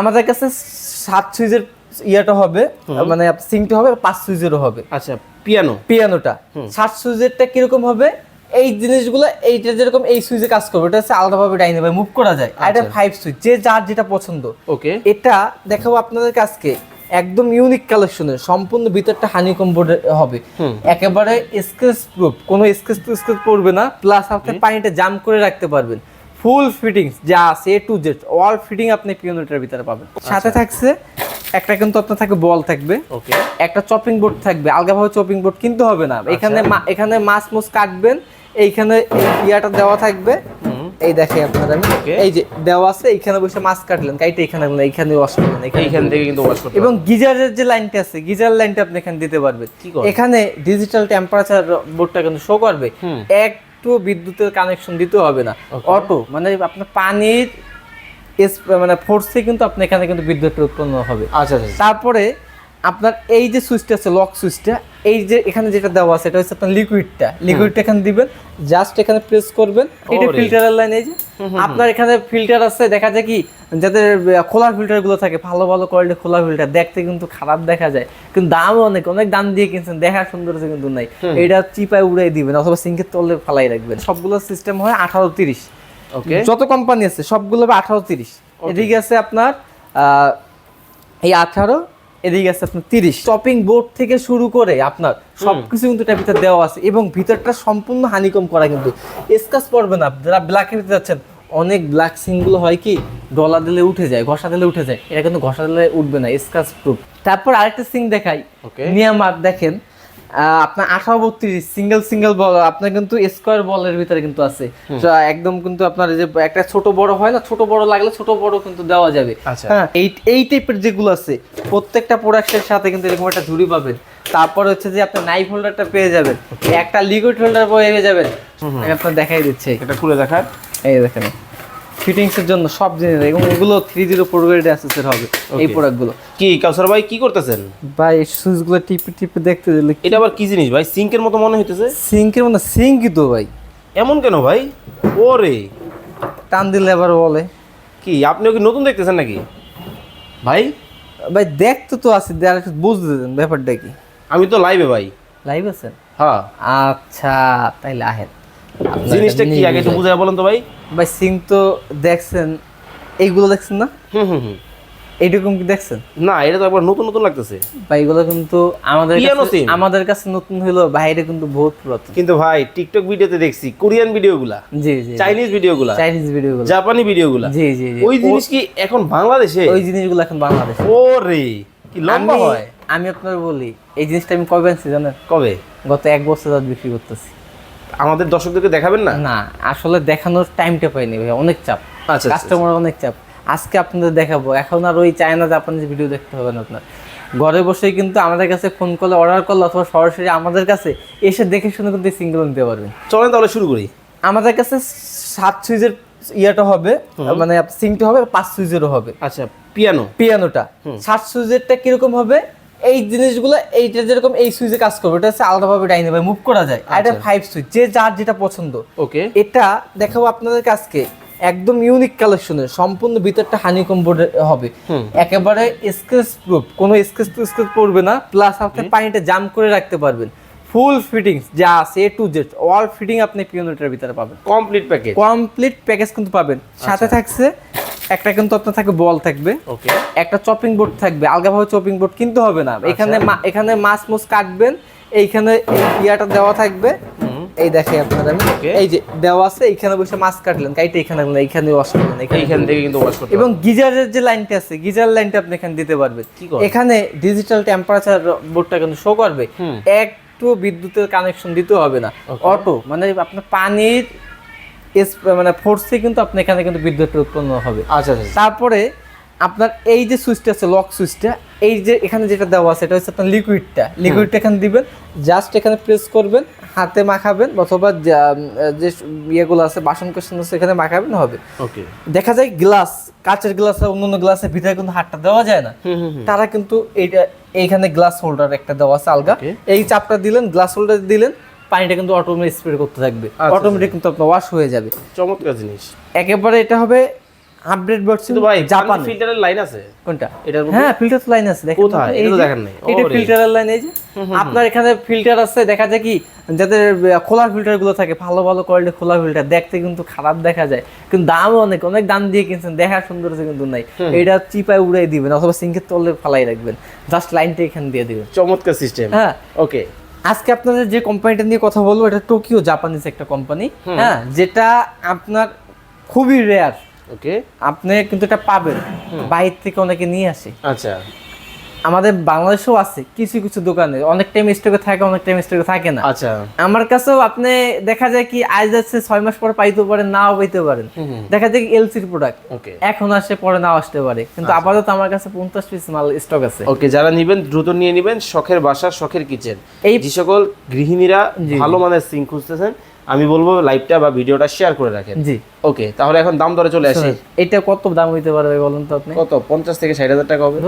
আমাদের কাছে সাত সুইচের ইয়েটা হবে মানে সিংটা হবে পাঁচ সুইচেরও হবে। আচ্ছা পিয়ানো? পিয়ানোটা। সাত সুইচেরটা কীরকম হবে? এই জিনিসগুলো এইটা যেরকম এই সুইচে কাজ করবে এটা হচ্ছে আলাদাভাবে ডাইনে ভাই মুভ করা যায়। আর এটা ফাইভ সুইচ যে যার যেটা পছন্দ। ওকে। এটা দেখাবো আপনাদের কাছকে একদম ইউনিক কালেকশনের সম্পূর্ণ ভিতরটা হানিকম বোর্ড হবে। একেবারে স্ক্রেচ প্রুফ কোনো স্ক্রেচ স্ক্রেচ পড়বে না প্লাস আপনি পানিটা জাম করে রাখতে পারবেন। ফুল ফিটিংস যা আছে A to Z all fitting আপনি পিওনিটার ভিতরে পাবেন। সাথে থাকছে একটা কিন্তু আপনার থাকবে বল থাকবে ওকে। একটা চপিং বোর্ড থাকবে আলগাভাবে চপিং বোর্ড কিনতে হবে না। এখানে মা- এখানে মাছ মুছ কাটবেন এইখানে এই ইয়াটা দেওয়া থাকবে। এই দেখে আপনারা আমি এই যে দেওয়া আছে এইখানে বসে মাছ কাটলেন কাইটে এখানে আনলেন, এইখানে ওয়াশ করলেন এখানে এইখান থেকে কিন্তু ওয়াশ করতে এবং গিজারের যে লাইনটা আছে গিজার লাইনটা আপনি এখানে দিতে পারবেন। কি করে? এখানে ডিজিটাল টেম্পারেচার বোর্ডটা কিন্তু শো করবে। হুম। একটু বিদ্যুতের কানেকশন দিতে হবে না। অটো মানে আপনার পানির মানে ফোর্সে কিন্তু আপনি এখানে কিন্তু বিদ্যুৎটা উৎপন্ন হবে। আচ্ছা আচ্ছা তারপরে আপনার এই যে সুইচটা আছে লক সুইচটা এই যে এখানে যেটা দেওয়া আছে এটা হচ্ছে আপনার লিকুইডটা লিকুইডটা এখানে দিবেন জাস্ট এখানে প্রেস করবেন। এটা। ফিল্টারের লাইন এই যে আপনার এখানে ফিল্টার আছে দেখা যায় কি যাদের খোলা ফিল্টারগুলো থাকে ভালো ভালো কোয়ালিটি খোলা ফিল্টার দেখতে কিন্তু খারাপ দেখা যায়। কিন্তু দাম অনেক অনেক দাম দিয়ে কিনছেন দেখার সৌন্দর্য কিন্তু নাই। এটা চিপায় উড়াই দিবেন অথবা সিঙ্কের তলে ফালাই রাখবেন। সবগুলো সিস্টেম হয় আঠারো তিরিশ। ওকে যত কোম্পানি আছে সবগুলো আঠারো তিরিশ। এদিকে আছে আপনার আহ, এই আঠারো এদিকে আছে আপনার তিরিশ। শপিং বোর্ড থেকে শুরু করে আপনার সবকিছু কিন্তু এটার ভিতরে দেওয়া আছে এবং ভিতরটা সম্পূর্ণ হানিকম করা কিন্তু। স্কাচ পড়বে না যারা ব্ল্যাক হেঁটে যাচ্ছেন অনেক ব্ল্যাক সিনগুলো হয় কি ডলা দিলে উঠে যায় ঘষা দিলে উঠে যায়। এটা কিন্তু ঘষা দিলে উঠবে না স্কাচ প্রুফ তারপর আরেকটা সিং দেখাই। নিয়ে নিয়ামার দেখেন আপনার আঠারো বত্রিশ সিঙ্গেল সিঙ্গেল বল আপনার কিন্তু স্কোয়ার বলের ভিতরে কিন্তু আছে। একদম কিন্তু আপনার এই যে একটা ছোট বড় হয় না ছোট বড় লাগলে ছোট বড় কিন্তু দেওয়া যাবে। আচ্ছা। হ্যাঁ এই এই টাইপের যেগুলো আছে প্রত্যেকটা প্রোডাক্টের সাথে কিন্তু এরকম একটা ঝুড়ি পাবেন। তারপর হচ্ছে যে আপনার নাইফ হোল্ডারটা পেয়ে যাবেন। একটা লিকুইড হোল্ডার পেয়ে যাবেন। আমি আপনার দেখাই দিচ্ছি। এটা খুলে দেখার এই দেখেন। ফিটিংস এর জন্য সব জিনিস এবং এগুলো থ্রি জিরো প্রোগ্রেড অ্যাসেসের হবে এই প্রোডাক্টগুলো কি কাউসার ভাই কি করতেছেন? ভাই সুইচগুলো টিপে টিপে দেখতে দিলে এটা আবার কি জিনিস ভাই? সিঙ্কের মতো মনে হইতেছে? সিঙ্কের মধ্যে সিঙ্কই তো ভাই। এমন কেন ভাই? ওরে। টান দিলে আবার বলে। কি আপনিও কি নতুন দেখতেছেন নাকি? ভাই? ভাই দেখতে তো আছি আর একটু বুঝতে দেন ব্যাপারটা কি। আমি তো লাইভে ভাই। লাইভ আছেন? হ্যাঁ। আচ্ছা তাইলে আহেন। জিনিসটা কি আগে একটু। বুঝাই বলেন তো ভাই। ভাই সিঙ্ক তো দেখছেন এইগুলো দেখছেন না? হুম হুম হুম। এইরকম কি দেখছেন? না এটা তো একবার নতুন নতুন লাগতেছে। ভাই এগুলো কিন্তু আমাদের কাছে আমাদের কাছে নতুন হলো বাইরে কিন্তু বহুত পুরাতন। কিন্তু ভাই টিকটক ভিডিওতে দেখছি কোরিয়ান ভিডিওগুলা জি জি চাইনিজ ভিডিওগুলা চাইনিজ ভিডিওগুলো। জাপানি ভিডিওগুলা। জি জি জি। ওই জিনিস কি এখন বাংলাদেশে? ওই জিনিসগুলো এখন বাংলাদেশে। ওরে কি লম্বা আমি হয়। আমি আপনার বলি এই জিনিসটা আমি কবে আনছি জানেন? কবে? গত এক বছর বিক্রি করতেছি। আমাদের দর্শকদেরকে দেখাবেন না? না আসলে দেখানোর টাইমটা পাইনি ভাই অনেক চাপ। আচ্ছা, আচ্ছা কাস্টমার অনেক চাপ। আজকে আপনাদের দেখাবো। এখন আর ওই চায়না আপনাদের ভিডিও দেখতে হবে না আপনার। ঘরে বসেই কিন্তু আমাদের কাছে ফোন করলে অর্ডার করলে অথবা সরাসরি আমাদের কাছে এসে দেখে শুনে কিন্তু সিঙ্গেল নিতে পারবেন। চলেন তাহলে শুরু করি। আমাদের কাছে সাত সুইচের ইয়াটা হবে মানে সিংটা হবে পাঁচ সুইচেরও হবে। আচ্ছা পিয়ানো পিয়ানোটা সাত সুইচেরটা কীরকম হবে? এই জিনিসগুলো এইটা যেরকম এই সুইচে কাজ করবে এটা হচ্ছে আলাদাভাবে ডাইনে ভাই মুভ করা যায়। আর এটা ফাইভ সুইচ যে যার যেটা পছন্দ। ওকে। এটা দেখাবো আপনাদের কাছকে একদম ইউনিক কালেকশনের সম্পূর্ণ ভিতরটা হানিকম বোর্ড হবে। একেবারে স্ক্রেচ প্রুফ কোনো স্ক্রেচ স্ক্রেচ পড়বে না প্লাস আপনি পানিটা জাম করে রাখতে পারবেন। ফুল ফিটিংস যা আছে টু জেড অল ফিটিং আপনি পিওনিটার ভিতরে পাবেন। কমপ্লিট প্যাকেজ কমপ্লিট প্যাকেজ কিন্তু পাবেন। সাথে থাকছে একটা কিন্তু আপনার থাকবে বল থাকবে ওকে। একটা চপিং বোর্ড থাকবে আলগাভাবে চপিং বোর্ড কিনতে হবে না। এখানে মা- এখানে মাছ মুছ কাটবেন এইখানে এই ইয়াটা দেওয়া থাকবে। এই দেখে আপনারা আমি এই যে দেওয়া আছে এইখানে বসে মাছ কাটলেন কাইটে এখানে আনলেন, এইখানে ওয়াশ করলেন এখানে এইখান থেকে কিন্তু ওয়াশ করতে এবং গিজারের যে লাইনটা আছে গিজার লাইনটা আপনি এখানে দিতে পারবেন? এখানে ডিজিটাল টেম্পারেচার বোর্ডটা কিন্তু শো করবে। হুম। একটু বিদ্যুতের কানেকশন দিতে হবে না। অটো মানে আপনার পানির এস- মানে ফোর্সে কিন্তু আপনি এখানে কিন্তু বিদ্যুৎ উৎপন্ন হবে। আচ্ছা আচ্ছা তারপরে আপনার এই যে সুইচটা আছে লক সুইচটা এই যে এখানে যেটা দেওয়া আছে এটা হচ্ছে আপনার লিকুইডটা লিকুইডটা এখানে দিবেন জাস্ট এখানে প্রেস করবেন হাতে মাখাবেন অথবা যা- ইয়েগুলো আছে বাসন কোসন আছে এখানে মাখাবেন হবে। ওকে। দেখা যায় গ্লাস কাঁচের গ্লাস অন্য অন্য গ্লাসের ভিতরে কিন্তু হাতটা দেওয়া যায় না। তারা কিন্তু এইটা এইখানে গ্লাস হোল্ডার একটা দেওয়া আছে আলগা। এই চাপটা দিলেন গ্লাস হোল্ডার দিলেন পানিটা কিন্তু অটোমেটিক স্প্রে করতে থাকবে। আচ্ছা, অটোমেটিক কিন্তু আপনার ওয়াশ হয়ে যাবে। চমৎকার জিনিস। একেবারে এটা হবে আপডেট ভার্সন ভাই জাপান ফিল্টারের লাইন আছে? কোনটা? এটার? হ্যাঁ ফিল্টার লাইন আছে। দেখেন কোথায়? এটা তো দেখেন নাই। এটা ফিল্টারের লাইন এই যে আপনার এখানে ফিল্টার আছে দেখা যায় কি যাদের খোলা ফিল্টারগুলো থাকে ভালো ভালো কোয়ালিটি খোলা ফিল্টার দেখতে কিন্তু খারাপ দেখা যায়। কিন্তু দাম অনেক অনেক দাম দিয়ে কিনছেন দেখার সুন্দর আছে কিন্তু নাই। এটা চিপায় উড়াই দিবেন অথবা সিঙ্কের তলে ফালাই রাখবেন। জাস্ট লাইনটা এখানে দিয়ে দিবেন। চমৎকার সিস্টেম হ্যাঁ। ওকে আজকে আপনাদের যে কোম্পানিটা নিয়ে কথা বলব এটা টোকিও জাপানিজ একটা কোম্পানি হ্যাঁ যেটা আপনার খুবই রেয়ার ওকে আপনি কিন্তু এটা পাবেন। বাইরে থেকে অনেকে নিয়ে আসে। আচ্ছা। আমাদের বাংলাদেশেও আছে কিছু কিছু দোকানে। অনেক টাইম স্টকে থাকে অনেক টাইম স্টকে থাকে না। আচ্ছা। আমার কাছেও আপনি দেখা যায় কি আজ যাচ্ছে ছয় মাস পরে পাইতে পারেন নাও পাইতে পারেন। দেখা যায় এলসির প্রোডাক্ট ওকে এখন আসে পরে নাও আসতে পারে। কিন্তু আপাতত আমার কাছে পঞ্চাশ পিস মাল স্টক আছে। ওকে যারা নিবেন দ্রুত নিয়ে নিবেন শখের বাসা শখের কিচেন এই- যে সকল গৃহিণীরা ভালো মানের সিং খুঁজতেছেন আমি বলব লাইভটা বা ভিডিওটা শেয়ার করে রাখেন। জি। ওকে তাহলে এখন দাম দরে চলে আসি। এটা কত দাম হইতে পারবে বলুন তো আপনি? কত? পঞ্চাশ থেকে ষাট হাজার টাকা হবে।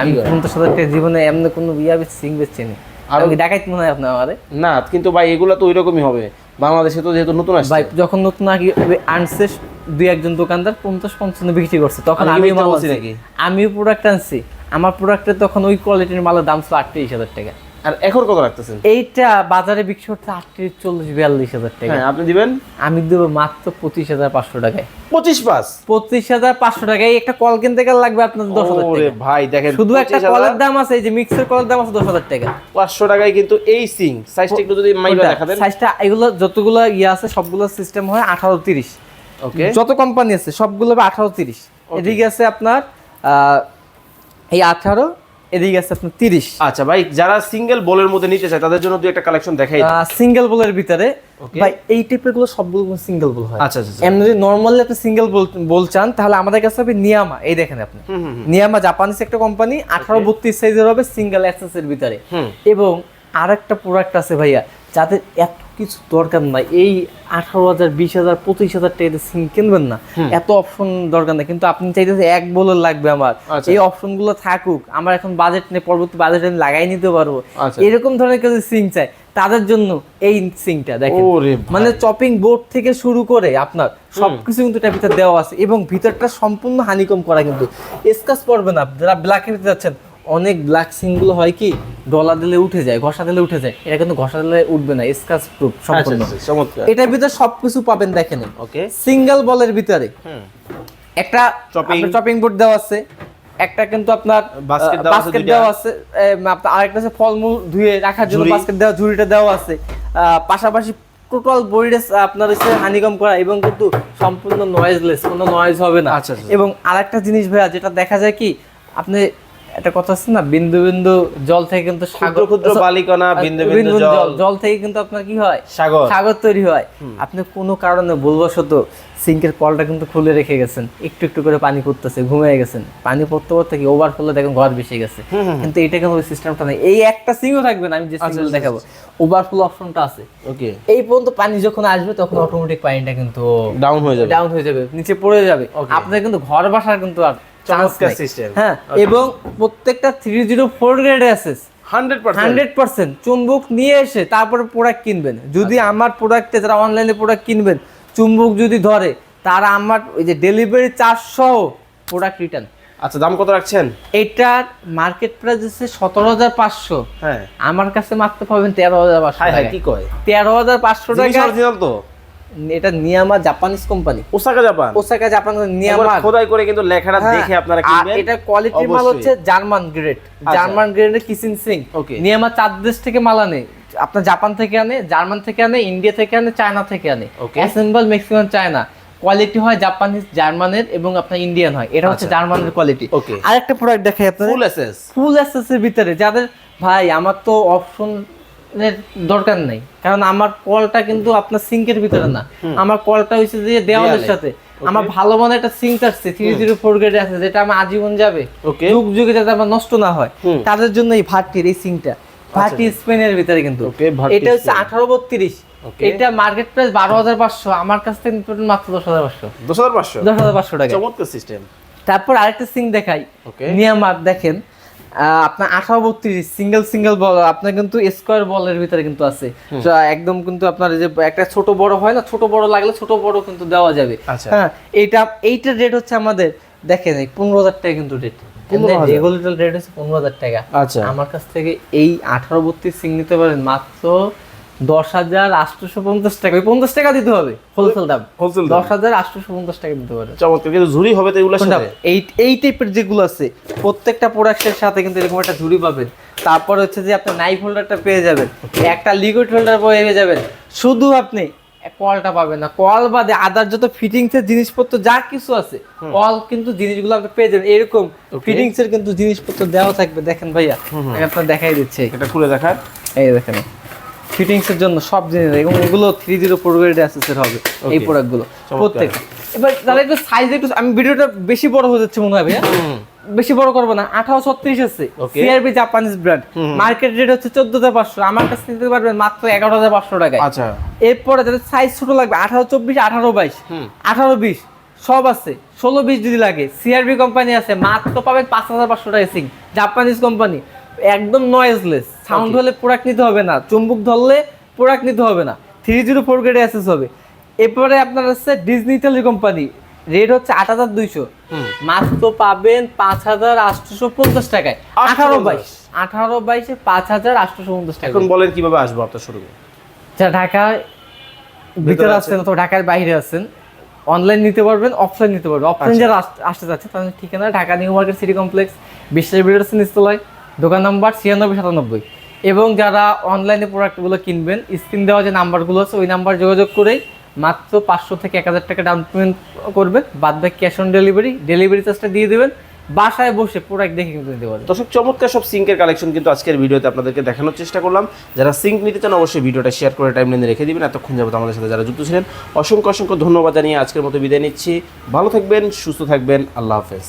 আমি পঞ্চাশ হাজার টাকা জীবনে এমনি কোনো ইয়া বেশ সিং বেচছি নি। আর ডাকাইত মনে হয় আপনার আমারে। না কিন্তু ভাই এগুলো তো ওই রকমই হবে। বাংলাদেশে তো যেহেতু নতুন আসছে। ভাই যখন নতুন আনছে দুই একজন দোকানদার পঞ্চাশ পঞ্চান্ন বিক্রি করছে তখন আমি মাল আনছি। নাকি? আমিও প্রোডাক্ট আনছি। আমার প্রোডাক্টের তখন ওই কোয়ালিটির মালের দাম ছিল আটত্রিশ হাজার টাকা। আর এখন কত রাখতেছেন? এইটা বাজারে বিক্রি আটত্রিশ চল্লিশ বিয়াল্লিশ হাজার টাকা। হ্যাঁ আপনি দিবেন? আমি দেবো মাত্র পঁচিশ হাজার পাঁচশো টাকায়। পঁচিশ পাস পঁচিশ হাজার পাঁচশো টাকায় একটা কল কিনতে গেলে লাগবে আপনার দশ হাজার ভাই দেখেন শুধু একটা কলের দাম আছে এই যে মিক্সের কলের দাম আছে দশ হাজার টাকা। পাঁচশো টাকায় কিন্তু এই সিং সাইজটা একটু যদি মাইবা দেখা দেন সাইজটা এগুলো যতগুলো ইয়ে আছে সবগুলো সিস্টেম হয় আঠারো তিরিশ। ওকে যত কোম্পানি আছে সবগুলো আঠারো তিরিশ। এদিকে আছে আপনার এই আঠারো এদিকে আছে আপনার তিরিশ। আচ্ছা ভাই যারা সিঙ্গেল বলের মধ্যে নিতে চায় তাদের জন্য দুই একটা কালেকশন দেখাই সিঙ্গেল বলের ভিতরে ভাই এই টাইপেরগুলো সবগুলো সিঙ্গেল বল হয়। আচ্ছা আচ্ছা আচ্ছা। এমনি যদি নর্মালি আপনি সিঙ্গেল বল চান তাহলে আমাদের কাছে হবে নিয়ামা এই দেখেন আপনি। নিয়ামা জাপানিজ একটা কোম্পানি আঠারো বত্রিশ সাইজের হবে সিঙ্গেল অ্যাক্সেসের ভিতরে। এবং আর একটা প্রোডাক্ট আছে ভাইয়া যাদের এত কিছু দরকার নাই এই আঠারো হাজার বিশ হাজার পঁচিশ হাজার টাকা সিম কিনবেন না। এত অপশন দরকার নাই কিন্তু আপনি চাইতেছে এক বলের লাগবে আমার। আচ্ছা। এই অপশনগুলো থাকুক আমার এখন বাজেট নেই পরবর্তী বাজেট আমি লাগাই নিতে পারব। আচ্ছা। এরকম ধরনের কেউ সিং চাই। তাদের জন্য এই সিংটা দেখেন। মানে চপিং বোর্ড থেকে শুরু করে আপনার সবকিছু কিন্তু ভিতরে দেওয়া আছে এবং ভিতরটা সম্পূর্ণ হানিকম করা কিন্তু। স্কাচ পড়বে না যারা ব্ল্যাকের যাচ্ছেন অনেক ব্ল্যাক সিংগুলো হয় কি ডলা দিলে উঠে যায় ঘষা দিলে উঠে যায়। এটা কিন্তু ঘষা দিলে উঠবে না স্কাচ প্রুফ আচ্ছা সম্পূর্ণ। আচ্ছা, চমৎকার। এটার ভিতরে সবকিছু পাবেন দেখেন। ওকে সিঙ্গেল বলের ভিতরে। হুম। একটা চপিং বোর্ড দেওয়া আছে একটা কিন্তু আপনার বাস্কেট। দেওয়া আছে আরেকটা আছে ফলমূল ধুয়ে রাখার জন্য বাস্কেট দেওয়া ঝুড়িটা দেওয়া আছে। পাশাপাশি টোটাল বডিটা আপনার হচ্ছে হানিকম করা এবং কিন্তু সম্পূর্ণ নয়েজলেস কোনো নয়েজ হবে না। আচ্ছা, আচ্ছা। এবং আরেকটা জিনিস ভাইয়া যেটা দেখা যায় কি আপনি একটা কথা আছে না বিন্দু বিন্দু জল থেকে কিন্তু ক্ষুদ্র ক্ষুদ্র বালিকণা বিন্দু বিন্দু জল। জল থেকে কিন্তু আপনার কি হয়? সাগর। সাগর তৈরি হয়। আপনি কোনো কারণে ভুলবশত সিঙ্কের কলটা কিন্তু খুলে রেখে গেছেন। একটু একটু করে পানি পড়তেছে ঘুমিয়ে গেছেন। পানি পড়তে পড়তে কি ওভার ওভারফ্লো দেখেন ঘর বেশি গেছে। কিন্তু এটা কিন্তু ওই সিস্টেমটা নেই। এই একটা সিঙ্গও থাকবে না আমি যে আচ্ছা, সিঙ্গেল দেখাবো। ওভারফ্লো অপশনটা আছে। ওকে। এই পর্যন্ত পানি যখন আসবে তখন অটোমেটিক পানিটা কিন্তু ডাউন হয়ে যাবে। ডাউন হয়ে যাবে নিচে পড়ে যাবে. আপনার কিন্তু ঘর বাসার কিন্তু আর চান্স নাই। হ্যাঁ এবং প্রত্যেকটা three zero four grade SS hundred percent চুম্বক নিয়ে এসে তারপরে প্রোডাক্ট কিনবেন। যদি আচ্ছা। আমার প্রোডাক্টে যারা অনলাইনে প্রোডাক্ট কিনবেন চুম্বক যদি ধরে তারা আমার ওই যে ডেলিভারি চার্জ সহ প্রোডাক্ট রিটার্ন আচ্ছা দাম কত রাখছেন? এটার মার্কেট প্রাইস হচ্ছে সতেরো হাজার পাঁচশো। হ্যাঁ। আমার কাছে মাত্র পাবেন তেরো হাজার পাঁচশো কি কয়? তেরো হাজার পাঁচশো টাকা তো। এটা নিয়ামা Japanese company Osaka Japan Osaka Japan নিয়ামা খোদাই করে কিন্তু লেখাটা হ্যাঁ, দেখে আপনারা কিনবেন। এটা কোয়ালিটির মাল হচ্ছে জার্মান গ্রেড জার্মান গ্রেডের কিচিন সিং. নিয়ামা চার দেশ থেকে মাল আনে। আপনার জাপান থেকে আনে জার্মান থেকে আনে ইন্ডিয়া থেকে আনে চায়না থেকে আনে. অ্যাসেম্বল ম্যাক্সিমাম চায়না কোয়ালিটি হয় জাপানিজ জার্মানের এবং আপনার ইন্ডিয়ান হয়। এটা হচ্ছে আচ্ছা। জার্মানের কোয়ালিটি Okay. আরেকটা প্রোডাক্ট দেখাই আপনাদের। ফুল এসএস ফুল এর ভিতরে যাদের ভাই আমার তো অপশন দরকার নাই। কারণ আমার কলটা কিন্তু আপনার সিঙ্কের ভিতরে না। আমার কলটা হচ্ছে যে দেওয়ালের সাথে। আমার ভালো মনে একটা সিঙ্ক আসছে থ্রি জিরো ফোর গ্রেড আছে যেটা আমার আজীবন যাবে। যুগ যুগে যাতে আমার নষ্ট না হয়। তাদের জন্য এই ভাটির এই সিঙ্কটা। ভাটি স্পেনের ভিতরে কিন্তু। এটা হচ্ছে আঠারো বত্রিশ। এটা মার্কেট প্রাইস বারো হাজার পাঁচশো। আমার কাছ থেকে মাত্র দশ হাজার পাঁচশো। দশ হাজার পাঁচশো? দশ হাজার পাঁচশো টাকা। চমৎকার সিস্টেম তারপর আরেকটা সিং দেখাই. নিয়ামার দেখেন। আপনার আঠারো বত্রিশ সিঙ্গেল সিঙ্গেল বল আপনার কিন্তু স্কোয়ার বলের ভিতরে কিন্তু আছে। একদম কিন্তু আপনার যে একটা ছোট বড় হয় না ছোট বড় লাগলে ছোট বড় কিন্তু দেওয়া যাবে। আচ্ছা। হ্যাঁ এইটা এইটার রেট হচ্ছে আমাদের দেখেন এই পনেরো হাজার টাকা কিন্তু রেট 15,000 রেগুলেটর রেট হচ্ছে পনেরো হাজার টাকা। আচ্ছা। আমার কাছ থেকে এই আঠারো বত্রিশ সিং নিতে পারেন মাত্র দশ হাজার আটশোশো পঞ্চাশ টাকা। ওই পঞ্চাশ টাকা দিতে হবে হোলসেল দাম। হোলসেল দশ হাজার আটশোশো পঞ্চাশ টাকা দিতে পারেন চমৎকার কিন্তু ঝুরি হবে তো? সাথে? এই এই টাইপের যেগুলো আছে প্রত্যেকটা প্রোডাক্টের সাথে কিন্তু এরকম একটা ঝুড়ি পাবেন। তারপর হচ্ছে যে আপনি নাইফ হোল্ডারটা পেয়ে যাবেন। একটা লিকুইড হোল্ডার পেয়ে যাবেন। শুধু আপনি কলটা পাবেন না। কল বাদে আদার যত ফিটিংস এর জিনিসপত্র যা কিছু আছে কল কিন্তু জিনিসগুলো আপনি পেয়ে যাবেন। এরকম ফিটিংস এর কিন্তু জিনিসপত্র দেওয়া থাকবে। দেখেন ভাইয়া আমি আপনার দেখাই দিচ্ছি। এটা খুলে দেখার এই দেখেন। ফিটিংস এর জন্য সব জিনিস এবং এগুলো থ্রি জিরো প্রোগ্রেড অ্যাসেসের হবে এই. প্রোডাক্টগুলো। প্রত্যেক এবার তাহলে একটু সাইজ একটু আমি ভিডিওটা বেশি বড় হয়ে যাচ্ছে মনে হয় ভাইয়া। বেশি বড় করব না আঠারো ছত্রিশ আছে CRB Japanese brand market rate হচ্ছে চোদ্দ হাজার পাঁচশো। আমার কাছে নিতে পারবেন মাত্র এগারো হাজার পাঁচশো টাকায়। আচ্ছা। এরপরে যাদের সাইজ ছোট লাগবে আঠারো চব্বিশ আঠারো বাইশ। আঠারো বিশ সব আছে। ষোলো বিশ যদি লাগে সিআরবি কোম্পানি আছে মাত্র পাবেন পাঁচ হাজার পাঁচশো টাকা সিং জাপানিজ কোম্পানি একদম নয়েজলেস সাউন্ড হলে প্রোডাক্ট নিতে হবে না। চুম্বুক ধরলে প্রোডাক্ট নিতে হবে না। থ্রি জিরো ফোর গ্রেডে অ্যাসেস হবে। এরপরে আপনার হচ্ছে ডিজনি ইটালি কোম্পানি রেট হচ্ছে আট হাজার দুইশো। মাত্র পাবেন পাঁচ হাজার আটশোশো পঞ্চাশ টাকায়। আঠারো বাইশ। আঠারো বাইশে পাঁচ হাজার আটশোশো পঞ্চাশ টাকা এখন বলেন কীভাবে আসব আপনার শোরুমে? যারা ঢাকায় ভিতরে আছেন অথবা ঢাকার বাইরে আছেন। অনলাইন নিতে পারবেন অফলাইন নিতে পারবেন। অফলাইন যারা আস- আসতে চাচ্ছে তাদের ঠিকানা Dhaka new market city complex. Biswas builders নিস্তলায় দোকান নাম্বার ছিয়ানব্বই, সাতানব্বই। এবং যারা অনলাইনে প্রোডাক্টগুলো কিনবেন স্ক্রিন দেওয়া যে নাম্বারগুলো আছে, ওই নাম্বার যোগাযোগ করেই মাত্র পাঁচশো থেকে এক হাজার টাকা ডাউন পেমেন্ট করবেন। বাদ বাকি ক্যাশ অন ডেলিভারি ডেলিভারি চার্জটা দিয়ে দেবেন। বাসায় বসে প্রোডাক্ট দেখে কিন্তু নিতে পারবেন। দর্শক, চমৎকার সব সিঙ্কের কালেকশন কিন্তু আজকের ভিডিওতে আপনাদেরকে দেখানোর চেষ্টা করলাম। যারা সিঙ্ক নিতে চান, অবশ্যই ভিডিওটা শেয়ার করে টাইম লাইনে রেখে দিবেন। এতক্ষণ যাবত আমাদের সাথে যারা যুক্ত ছিলেন, অসংখ্য অসংখ্য ধন্যবাদ জানিয়ে আজকের মতো বিদায় নিচ্ছি। ভালো থাকবেন, সুস্থ থাকবেন, আল্লাহ হাফেজ।